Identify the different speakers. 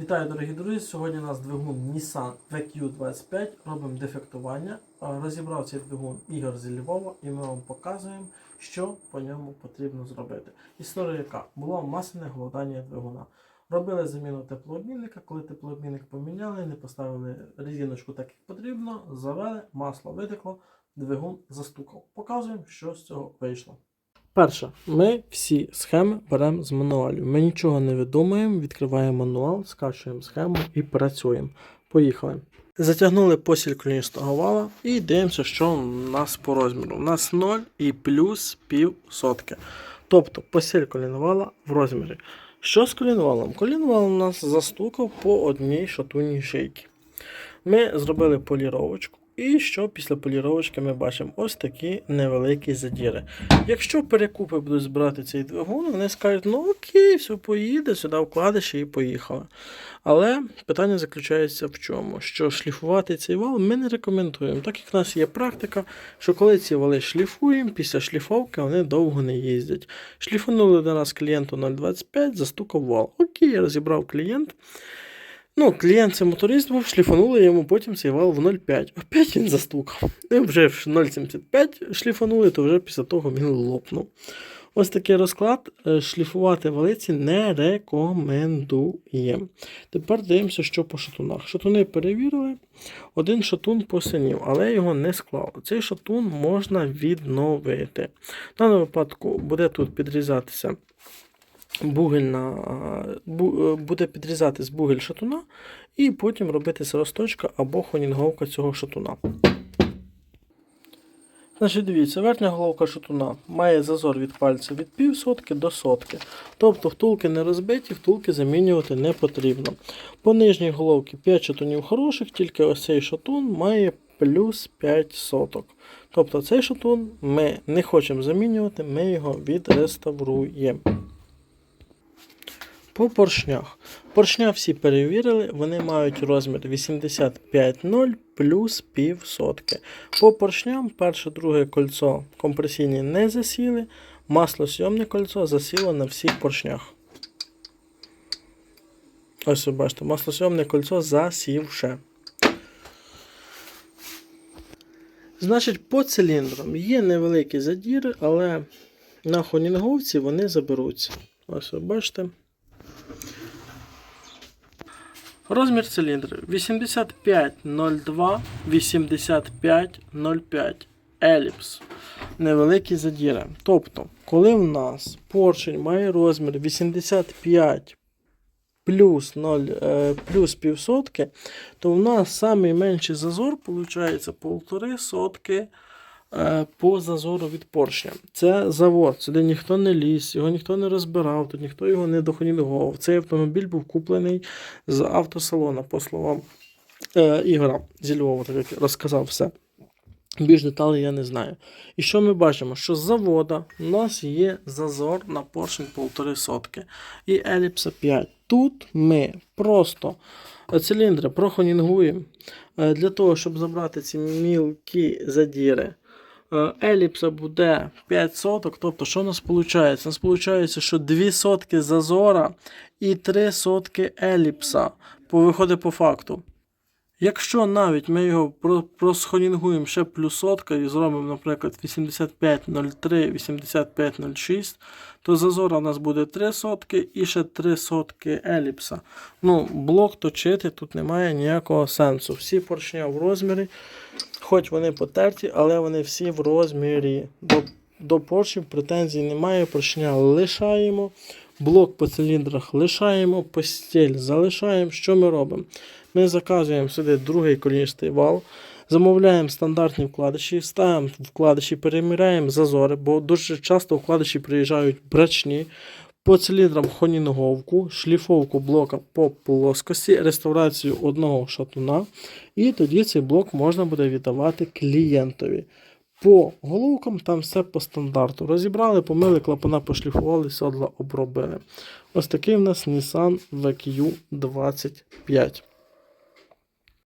Speaker 1: Вітаю, дорогі друзі! Сьогодні у нас двигун Nissan VQ25. Робимо дефектування. Розібрав цей двигун Ігор зі Львова і ми вам показуємо, що по ньому потрібно зробити. Історія яка? Було масляне голодання двигуна. Робили заміну теплообмінника, коли теплообмінник поміняли, не поставили резиночку так, як потрібно, завели, масло витекло, двигун застукав. Показуємо, що з цього вийшло. Перше, ми всі схеми беремо з мануалів. Ми нічого не видумуємо, відкриваємо мануал, скачуємо схему і працюємо. Поїхали. Затягнули посіль коліністого вала і дивимося, що у нас по розміру. У нас 0 і плюс пів сотки. Тобто посіль колінвала в розмірі. Що з колінвалом? Колінвал у нас застукав по одній шатунній шийці. Ми зробили поліровочку. І що після поліровочки ми бачимо ось такі невеликі задіри. Якщо перекупи будуть збирати цей двигун, вони скажуть, ну окей, все поїде, сюди вкладиш і поїхали. Але питання заключається в чому? Що шліфувати цей вал ми не рекомендуємо, так як в нас є практика, що коли ці вали шліфуємо, після шліфовки вони довго не їздять. Шліфанули один раз клієнту 0,25, застукав вал. Окей, розібрав клієнт. Ну, клієнт це моторист був, шліфанули йому потім цей вал в 0,5. Опять він застукав. І вже в 0,75 шліфанули, то вже після того він лопнув. Ось такий розклад. Е, Шліфувати валиці не рекомендуємо. Тепер дивимося, що по шатунах. Шатуни перевірили. Один шатун посинів, але його не склав. Цей шатун можна відновити. В даному випадку буде тут підрізатися бугельна, бу- е, буде підрізатись бугель шатуна, і потім робитися розточка або хонінговка цього шатуна. Значить, дивіться, верхня головка шатуна має зазор від пальця від пів сотки до сотки. Тобто втулки не розбиті, втулки замінювати не потрібно. По нижній головці 5 шатунів хороших, тільки ось цей шатун має плюс 5 соток. Тобто цей шатун ми не хочемо замінювати, ми його відреставруємо. По поршнях. Поршня всі перевірили, вони мають розмір 85,0 плюс пів сотки. По поршням перше, друге кольцо компресійні не засіли, маслосйомне кольцо засіло на всіх поршнях. Ось ви бачите, маслосйомне кольцо засівше. Значить, по циліндрам є невеликі задіри, але на хонінговці вони заберуться. Ось ви бачите. Розмір циліндру 8502 8505 еліпс. Невеликі задіри. Тобто, коли в нас поршень має розмір 85 плюс 0 е, плюс півсотки, то в нас найменший зазор виходить полтори сотки по зазору від поршня. Це завод, сюди ніхто не ліз, його ніхто не розбирав, тут ніхто його не дохонінував. Цей автомобіль був куплений з автосалона, по словам е, Ігора зі Львова, так як розказав все. Більш деталей я не знаю. І що ми бачимо? Що з завода у нас є зазор на поршень 1,5 сотки і еліпса 5. Тут ми просто циліндри прохонінгуємо е, для того, щоб забрати ці мілкі задіри. Е, Еліпса буде 5 соток. Тобто, що у нас виходить? У нас виходить, що 2 сотки зазора і 3 сотки еліпса. Виходить по факту. Якщо навіть ми його про- просхонінгуємо ще плюс сотка і зробимо, наприклад, 8503, 8506, то зазора у нас буде 3 сотки і ще 3 сотки еліпса. Ну, блок точити тут немає ніякого сенсу. Всі поршня в розмірі, хоч вони потерті, але вони всі в розмірі. До, до поршнів претензій немає, поршня лишаємо. Блок по циліндрах лишаємо, постіль залишаємо. Що ми робимо? Ми заказуємо сюди другий коліністий вал, замовляємо стандартні вкладиші, ставимо вкладиші, переміряємо зазори, бо дуже часто вкладиші приїжджають брачні. По циліндрам хонінговку, шліфовку блока по плоскості, реставрацію одного шатуна. І тоді цей блок можна буде віддавати клієнтові. По головкам там все по стандарту. Розібрали, помили, клапана пошліфували, сідла обробили. Ось такий в нас Nissan VQ25.